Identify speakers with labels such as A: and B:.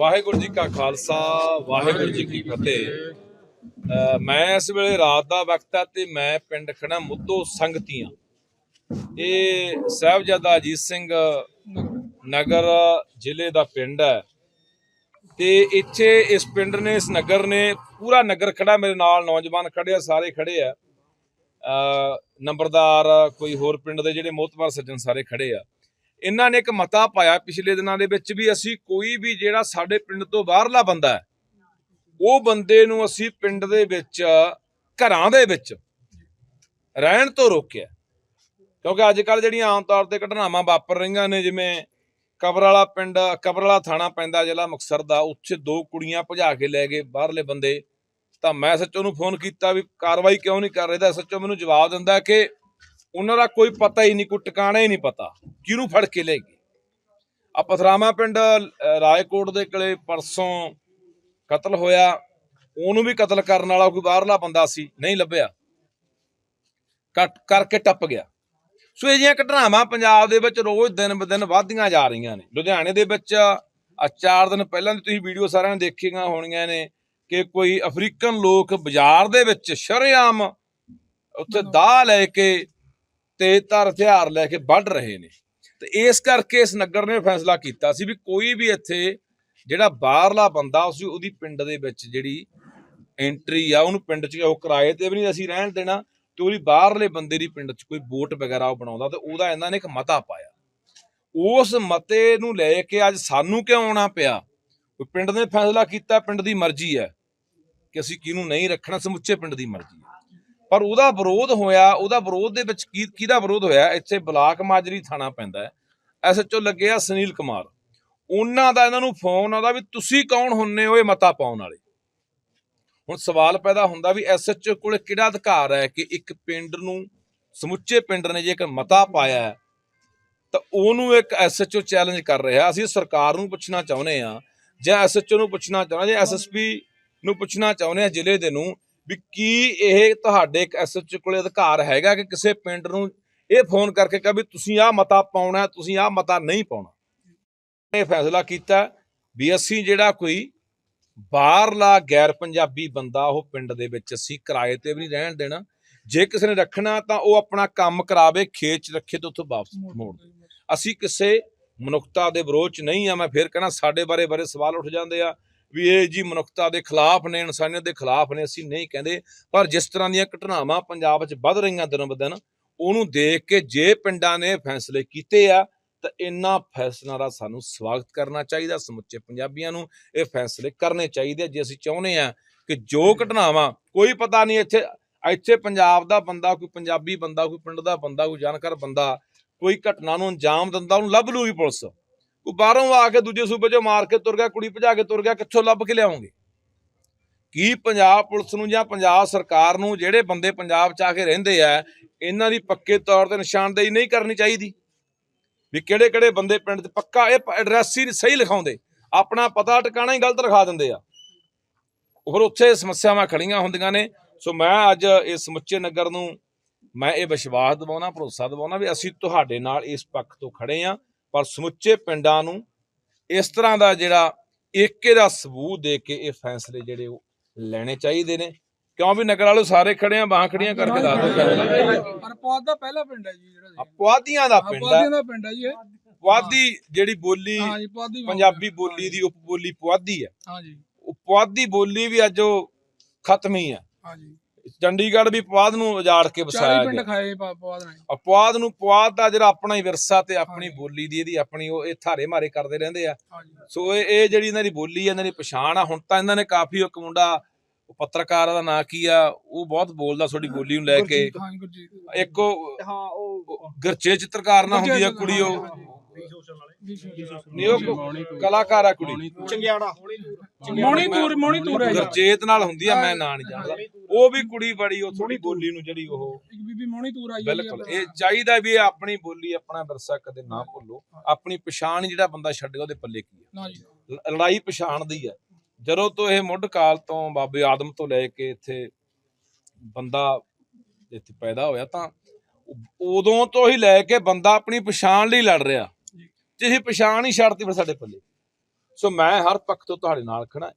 A: ਵਾਹਿਗੁਰੂ ਜੀ ਕਾ ਖਾਲਸਾ, ਵਾਹਿਗੁਰੂ ਜੀ ਕੀ ਫਤਿਹ। ਮੈਂ ਇਸ ਵੇਲੇ ਰਾਤ ਦਾ ਵਕਤ ਹੈ ਤੇ ਮੈਂ ਪਿੰਡ ਖੜਾ ਮੁੱਦੋ ਸੰਗਤੀਆਂ। ਇਹ ਸਾਹਿਬਜ਼ਾਦਾ ਅਜੀਤ ਸਿੰਘ ਨਗਰ ਜ਼ਿਲ੍ਹੇ ਦਾ ਪਿੰਡ ਹੈ ਤੇ ਇੱਥੇ ਇਸ ਪਿੰਡ ਨੇ, ਇਸ ਨਗਰ ਨੇ ਪੂਰਾ ਨਗਰ ਖੜਾ ਮੇਰੇ ਨਾਲ, ਨੌਜਵਾਨ ਖੜੇ ਆ, ਸਾਰੇ ਖੜੇ ਆ। ਨੰਬਰਦਾਰ ਕੋਈ ਹੋਰ ਪਿੰਡ ਦੇ ਜਿਹੜੇ ਮੋਤਬਰ ਸੱਜਣ ਸਾਰੇ ਖੜੇ ਆ। ਇਹਨਾਂ ਨੇ ਇੱਕ ਮਤਾ ਪਾਇਆ, ਪਿਛਲੇ ਦਿਨਾਂ ਦੇ ਵਿੱਚ ਵੀ ਅਸੀਂ ਕੋਈ ਵੀ ਜਿਹੜਾ ਸਾਡੇ ਪਿੰਡ ਤੋਂ ਬਾਹਰਲਾ ਬੰਦਾ ਹੈ, ਉਹ ਬੰਦੇ ਨੂੰ ਅਸੀਂ ਪਿੰਡ ਦੇ ਵਿੱਚ, ਘਰਾਂ ਦੇ ਵਿੱਚ ਰਹਿਣ ਤੋਂ ਰੋਕਿਆ। ਕਿਉਂਕਿ ਅੱਜ ਕੱਲ ਜਿਹੜੀਆਂ ਆਮ ਤੌਰ ਤੇ ਘਟਨਾਵਾਂ ਵਾਪਰ ਰਹੀਆਂ ਨੇ, ਜਿਵੇਂ ਕਬਰ ਵਾਲਾ ਪਿੰਡ ਕਬਰ ਵਾਲਾ ਥਾਣਾ ਪੈਂਦਾ, ਜ਼ਿਲ੍ਹਾ ਮੁਕਤਸਰ ਦਾ, ਉੱਥੇ ਦੋ ਕੁੜੀਆਂ ਭਜਾ ਕੇ ਲੈ ਗਏ ਬਾਹਰਲੇ ਬੰਦੇ। ਤਾਂ ਮੈਂ ਸੱਚੋ ਨੂੰ ਫੋਨ ਕੀਤਾ ਵੀ ਕਾਰਵਾਈ ਕਿਉਂ ਨਹੀਂ ਕਰ ਰਹੇ? ਤਾਂ ਸੱਚੋ ਮੈਨੂੰ ਜਵਾਬ ਦਿੰਦਾ ਕਿ ਉਹਨਾਂ ਦਾ ਕੋਈ ਪਤਾ ਹੀ ਨਹੀਂ ਕੋਈ ਟਿਕਾਣਾ ਹੀ ਨਹੀਂ ਪਤਾ ਕਿਹਨੂੰ ਫੜ ਕੇ ਲੈ ਗਏ। ਆ ਪਥਰਾਮਾ ਪਿੰਡ ਰਾਏਕੋਟ ਦੇ ਕੋਲੇ ਪਰਸੋਂ ਕਤਲ ਹੋਇਆ। ਉਹਨੂੰ ਵੀ ਕਤਲ ਕਰਨ ਵਾਲਾ ਕੋਈ ਬਾਹਰਲਾ ਬੰਦਾ ਸੀ ਨਹੀਂ ਲੱਭਿਆ। ਕੱਟ ਕਰਕੇ ਟੱਪ ਗਿਆ। ਸੋ ਇਹ ਜਿਹੀਆਂ ਘਟਨਾਵਾਂ ਪੰਜਾਬ ਦੇ ਵਿੱਚ ਰੋਜ਼ ਦਿਨ ਬ ਦਿਨ ਵੱਧਦੀਆਂ ਜਾ ਰਹੀਆਂ ਨੇ। ਲੁਧਿਆਣੇ ਦੇ ਵਿੱਚ ਆ ਚਾਰ ਦਿਨ ਪਹਿਲਾਂ ਦੀ ਤੁਸੀਂ ਵੀਡੀਓ ਸਾਰਿਆਂ ਨੇ ਦੇਖੀਆਂ ਹੋਣੀਆਂ ਨੇ ਕਿ ਕੋਈ ਅਫਰੀਕਨ ਲੋਕ ਬਾਜ਼ਾਰ ਦੇ ਵਿੱਚ ਸ਼ਰੇਆਮ ਉੱਥੇ ਦਾਹ ਲੈ ਕੇ ਤੇ ਧਰ ਹਥਿਆਰ ਲੈ ਕੇ ਵੱਢ ਰਹੇ ਨੇ। ਤੇ ਇਸ ਕਰਕੇ ਇਸ ਨਗਰ ਨੇ ਫੈਸਲਾ ਕੀਤਾ ਸੀ ਵੀ ਕੋਈ ਵੀ ਇੱਥੇ ਜਿਹੜਾ ਬਾਹਰਲਾ ਬੰਦਾ, ਉਸ ਉਹਦੀ ਪਿੰਡ ਦੇ ਵਿੱਚ ਜਿਹੜੀ ਐਂਟਰੀ ਆ, ਉਹਨੂੰ ਪਿੰਡ 'ਚ ਉਹ ਕਿਰਾਏ ਤੇ ਵੀ ਨਹੀਂ ਅਸੀਂ ਰਹਿਣ ਦੇਣਾ ਤੇ ਉਹਦੀ ਬਾਹਰਲੇ ਬੰਦੇ ਦੀ ਪਿੰਡ 'ਚ ਕੋਈ ਵੋਟ ਵਗੈਰਾ ਉਹ ਬਣਾਉਂਦਾ ਤੇ ਉਹਦਾ ਇਹਨਾਂ ਨੇ ਇੱਕ ਮਤਾ ਪਾਇਆ। ਉਸ ਮਤੇ ਨੂੰ ਲੈ ਕੇ ਅੱਜ ਸਾਨੂੰ ਕਿਉਂ ਆਉਣਾ ਪਿਆ? ਪਿੰਡ ਨੇ ਫੈਸਲਾ ਕੀਤਾ, ਪਿੰਡ ਦੀ ਮਰਜ਼ੀ ਹੈ ਕਿ ਅਸੀਂ ਕਿਹਨੂੰ ਨਹੀਂ ਰੱਖਣਾ, ਸਮੁੱਚੇ ਪਿੰਡ ਦੀ ਮਰਜ਼ੀ ਹੈ। ਪਰ ਉਹਦਾ ਵਿਰੋਧ ਹੋਇਆ, ਉਹਦਾ ਵਿਰੋਧ ਦੇ ਵਿੱਚ ਕੀ, ਕਿਹਦਾ ਵਿਰੋਧ ਹੋਇਆ? ਇੱਥੇ ਬਲਾਕ ਮਾਜਰੀ ਥਾਣਾ ਪੈਂਦਾ ਹੈ। ਐਸਐਚਓ ਲੱਗੇ ਸੁਨੀਲ ਕੁਮਾਰ। ਉਹਨਾਂ ਦਾ ਇਹਨਾਂ ਨੂੰ ਫੋਨ ਆਉਂਦਾ ਵੀ ਤੁਸੀਂ ਕੌਣ ਹੁੰਨੇ ਹੋ ਇਹ ਮਤਾ ਪਾਉਣ ਵਾਲੇ? ਹੁਣ ਸਵਾਲ ਪੈਦਾ ਹੁੰਦਾ ਵੀ ਐਸਐਚਓ ਕੋਲ ਕਿਹੜਾ ਅਧਿਕਾਰ ਹੈ ਕਿ ਇੱਕ ਪਿੰਡ ਨੂੰ, ਸਮੁੱਚੇ ਪਿੰਡ ਨੇ ਜੇ ਇੱਕ ਮਤਾ ਪਾਇਆ ਤਾਂ ਉਹਨੂੰ ਇੱਕ ਐਸਐਚਓ ਚੈਲੰਜ ਕਰ ਰਿਹਾ। ਅਸੀਂ ਸਰਕਾਰ ਨੂੰ ਪੁੱਛਣਾ ਚਾਹੁੰਦੇ ਆ ਜਾਂ ਐਸਐਚਓ ਨੂੰ ਪੁੱਛਣਾ ਚਾਹੁੰਦੇ ਜਾਂ ਐਸਐਸਪੀ ਨੂੰ ਪੁੱਛਣਾ ਚਾਹੁੰਦੇ ਆ ਜ਼ਿਲ੍ਹੇ ਦੇ ਨੂੰ ਵੀ ਕੀ ਇਹ ਤੁਹਾਡੇ ਇੱਕ ਐਸਐਚਓ ਕੋਲੇ ਅਧਿਕਾਰ ਹੈਗਾ ਕਿ ਕਿਸੇ ਪਿੰਡ ਨੂੰ ਇਹ ਫੋਨ ਕਰਕੇ ਕਹੇ ਵੀ ਤੁਸੀਂ ਆਹ ਮਤਾ ਪਾਉਣਾ ਤੁਸੀਂ ਆਹ ਮਤਾ ਨਹੀਂ ਪਾਉਣਾ? ਇਹ ਫੈਸਲਾ ਕੀਤਾ ਵੀ ਅਸੀਂ ਜਿਹੜਾ ਕੋਈ ਬਾਹਰਲਾ ਗੈਰ ਪੰਜਾਬੀ ਬੰਦਾ ਉਹ ਪਿੰਡ ਦੇ ਵਿੱਚ ਅਸੀਂ ਕਿਰਾਏ ਤੇ ਵੀ ਨਹੀਂ ਰਹਿਣ ਦੇਣਾ। ਜੇ ਕਿਸੇ ਨੇ ਰੱਖਣਾ ਤਾਂ ਉਹ ਆਪਣਾ ਕੰਮ ਕਰਾਵੇ ਖੇਤ 'ਚ ਰੱਖੇ ਤੇ ਉੱਥੋਂ ਵਾਪਸ ਮੋੜ ਦੇ ਅਸੀਂ ਕਿਸੇ ਮਨੁੱਖਤਾ ਦੇ ਵਿਰੋਧ 'ਚ ਨਹੀਂ ਆ ਮੈਂ ਫੇਰ ਕਹਿਣਾ ਸਾਡੇ ਬਾਰੇ ਬਾਰੇ ਸਵਾਲ ਉੱਠ ਜਾਂਦੇ ਆ। ਵੀ ਇਹ ਜੀ ਮਨੁੱਖਤਾ ਦੇ ਖਿਲਾਫ ਨੇ ਇਨਸਾਨੀਅਤ ਦੇ ਖਿਲਾਫ ਨੇ ਅਸੀਂ ਨਹੀਂ ਕਹਿੰਦੇ। ਪਰ ਜਿਸ ਤਰ੍ਹਾਂ ਦੀਆਂ ਘਟਨਾਵਾਂ ਪੰਜਾਬ 'ਚ ਵੱਧ ਰਹੀਆਂ ਦਿਨੋਂ ਬਦਨ ਉਹਨੂੰ ਦੇਖ ਕੇ ਜੇ ਪਿੰਡਾਂ ਨੇ ਫੈਸਲੇ ਕੀਤੇ ਆ ਤਾਂ ਇਹਨਾਂ ਫੈਸਲਿਆਂ ਦਾ ਸਾਨੂੰ ਸਵਾਗਤ ਕਰਨਾ ਚਾਹੀਦਾ। ਸਮੁੱਚੇ ਪੰਜਾਬੀਆਂ ਨੂੰ ਇਹ ਫੈਸਲੇ ਕਰਨੇ ਚਾਹੀਦੇ ਜੇ ਅਸੀਂ ਚਾਹੁੰਦੇ ਆ ਕਿ ਜੋ ਘਟਨਾਵਾਂ ਕੋਈ ਪਤਾ ਨਹੀਂ ਇੱਥੇ ਇੱਥੇ ਪੰਜਾਬ ਦਾ ਬੰਦਾ ਕੋਈ ਪੰਜਾਬੀ ਬੰਦਾ ਕੋਈ ਪਿੰਡ ਦਾ ਬੰਦਾ ਕੋਈ ਜਾਣਕਾਰ ਬੰਦਾ ਕੋਈ ਘਟਨਾ ਨੂੰ ਅੰਜਾਮ ਦਿੰਦਾ ਉਹਨੂੰ ਲੱਭ ਲੂਗੀ ਪੁਲਿਸ। ਕੋਈ ਬਾਹਰੋਂ ਆ ਕੇ ਦੂਜੇ ਸੂਬੇ 'ਚੋਂ ਮਾਰ ਕੇ ਤੁਰ ਗਿਆ, ਕੁੜੀ ਭਜਾ ਕੇ ਤੁਰ ਗਿਆ, ਕਿੱਥੋਂ ਲੱਭ ਕੇ ਲਿਆਉਂਗੇ? ਕੀ ਪੰਜਾਬ ਪੁਲਿਸ ਨੂੰ ਜਾਂ ਪੰਜਾਬ ਸਰਕਾਰ ਨੂੰ ਜਿਹੜੇ ਬੰਦੇ ਪੰਜਾਬ 'ਚ ਆ ਕੇ ਰਹਿੰਦੇ ਆ, ਇਹਨਾਂ ਦੀ ਪੱਕੇ ਤੌਰ ਤੇ ਨਿਸ਼ਾਨਦੇਹੀ ਨਹੀਂ ਕਰਨੀ ਚਾਹੀਦੀ? ਵੀ ਕਿਹੜੇ ਕਿਹੜੇ ਬੰਦੇ ਪਿੰਡ 'ਚ ਪੱਕਾ ਇਹ ਐਡਰੈਸ ਹੀ ਸਹੀ ਲਿਖਾਉਂਦੇ, ਆਪਣਾ ਪਤਾ ਟਿਕਾਣਾ ਹੀ ਗਲਤ ਲਿਖਾ ਦਿੰਦੇ ਆ। ਹੋਰ ਉੱਥੇ ਸਮੱਸਿਆਵਾਂ ਖੜੀਆਂ ਹੁੰਦੀਆਂ ਨੇ, ਸੋ ਮੈਂ ਅੱਜ ਇਸ ਸਮੁੱਚੇ ਨਗਰ ਨੂੰ ਮੈਂ ਇਹ ਵਿਸ਼ਵਾਸ ਦਿਵਾਉਣਾ, ਭਰੋਸਾ ਦਿਵਾਉਣਾ ਵੀ ਅਸੀਂ ਤੁਹਾਡੇ ਨਾਲ ਇਸ ਪੱਖ ਤੋਂ ਖੜੇ ਆ ਪਰ ਸਮੁੱਚੇ ਪਿੰਡਾਂ ਨੂੰ ਇਸ ਤਰ੍ਹਾਂ ਦਾ ਜਿਹੜਾ ਏਕੇ ਦਾ ਸਬੂਤ ਦੇ ਕੇ ਇਹ ਫੈਸਲੇ ਜਿਹੜੇ ਉਹ ਲੈਣੇ ਚਾਹੀਦੇ ਨੇ। ਕਿਉਂ ਵੀ ਨਗਰ ਵਾਲੇ ਸਾਰੇ ਖੜੇ ਆ ਬਾਹਾਂ ਖੜੀਆਂ ਕਰਕੇ ਦੱਸ
B: ਪਰ ਦਾ ਪਹਿਲਾ ਪਿੰਡ ਹੈ ਜੀ ਜਿਹੜਾ
A: ਪੁਆਧੀਆਂ ਦਾ ਪਿੰਡ ਹੈ
B: ਪੌਦੀਆਂ ਦਾ ਪਿੰਡ ਹੈ ਜੀ ਇਹ।
A: ਪੁਆਧੀ ਜਿਹੜੀ ਬੋਲੀ ਪੰਜਾਬੀ ਬੋਲੀ ਦੀ ਉਪ ਬੋਲੀ ਪੁਆਧੀ ਹੈ।
B: ਹਾਂ ਜੀ।
A: ਉਹ ਪੁਆਧੀ ਬੋਲੀ ਵੀ ਅੱਜ ਉਹ ਖਤਮ ਹੀ ਹੈ।
B: ਹਾਂ ਜੀ।
A: ਚੰਡੀਗੜ੍ਹ ਵੀ ਪੁਆਧ ਨੂੰ ਉਜਾੜ ਕੇ ਵਸਾਇਆ
B: 40 ਪਿੰਡ
A: ਗਿਆ।
B: ਖਾਏ ਪੌਦ ਨੇ
A: ਆ ਪੁਆਧ ਨੂੰ ਪੁਆਧ ਦਾ ਜਿਹੜਾ ਆਪਣਾ ਹੀ ਵਿਰਸਾ ਤੇ ਆਪਣੀ। ਬੋਲੀ ਦੀ ਇਹਦੀ ਆਪਣੀ ਉਹ ਇਹ ਥਾਰੇ ਮਾਰੇ ਕਰਦੇ ਰਹਿੰਦੇ ਆ।
B: ਜੀ
A: ਸੋ ਇਹ ਇਹ ਜਿਹੜੀ ਇਹਨਾਂ ਦੀ ਬੋਲੀ ਹੈ ਇਹਨਾਂ ਦੀ ਪਛਾਣ ਆ ਹੁਣ ਤਾਂ ਇਹਨਾਂ ਨੇ ਕਾਫੀ ਇੱਕ ਮੁੰਡਾ ਉਹ ਪੱਤਰਕਾਰ ਦਾ ਨਾਂ ਕੀ ਆ ਉਹ ਬਹੁਤ ਬੋਲਦਾ ਤੁਹਾਡੀ ਬੋਲੀ ਨੂੰ ਲੈ ਕੇ।
B: ਹਾਂ ਜੀ ਗੁਰਜੀਤ।
A: ਇੱਕ ਉਹ
C: ਹਾਂ ਉਹ
A: ਗਰਚੇ ਚਿੱਤਰਕਾਰ ਨਾ ਹੁੰਦੀ ਆ ਕੁੜੀ ਉਹ। ਨਹੀਂ ਉਹ ਕਲਾਕਾਰ ਆ ਕੁੜੀ।
C: ਚੰਗਿਆੜਾ।
B: ਮੋਣੀ ਤੂਰ ਮੋਣੀ ਤੂਰ ਹੈ
A: ਨਾਲ ਹੁੰਦੀ ਆ ਮੈਂ ਨਾਂ ਨਹੀਂ ਜਾਣਦਾ। ਉਹ ਵੀ ਕੁੜੀ ਬੜੀ ਉਹ ਥੋੜੀ ਬੋਲੀ ਨੂੰ ਜਿਹੜੀ ਉਹ
B: ਇੱਕ ਬੀਬੀ ਮੋਣੀ ਤੂਰ ਆਈ
A: ਬਿਲਕੁਲ। ਇਹ ਚਾਹੀਦਾ ਵੀ ਇਹ ਆਪਣੀ ਬੋਲੀ ਆਪਣਾ ਵਿਰਸਾ ਕਦੇ ਨਾ ਭੁੱਲੋ। ਆਪਣੀ ਪਛਾਣ ਜਿਹੜਾ ਬੰਦਾ ਛੱਡੇਗਾ ਉਹਦੇ ਪੱਲੇ ਕੀ ਲ- ਲੜਾਈ ਪਛਾਣ ਦੀ ਹੈ ਜਦੋਂ ਤੋਂ ਇਹ ਮੁੱਢ ਕਾਲ ਤੋਂ ਬਾਬੇ ਆਦਮ ਤੋਂ ਲੈ ਕੇ ਇੱਥੇ ਬੰਦਾ ਇੱਥੇ ਪੈਦਾ ਹੋਇਆ ਤਾਂ ਉਦੋਂ ਤੋਂ ਹੀ ਲੈ ਕੇ ਬੰਦਾ ਆਪਣੀ ਪਛਾਣ ਲਈ ਲੜ ਰਿਹਾ। ਜੇ। ਇਹ ਪਛਾਣ ਹੀ ਛੱਡਤੀ ਫਿਰ ਸਾਡੇ ਪੱਲੇ ਸੋ ਮੈਂ ਹਰ ਪੱਖ ਤੋਂ ਤੁਹਾਡੇ ਨਾਲ ਖੜਾ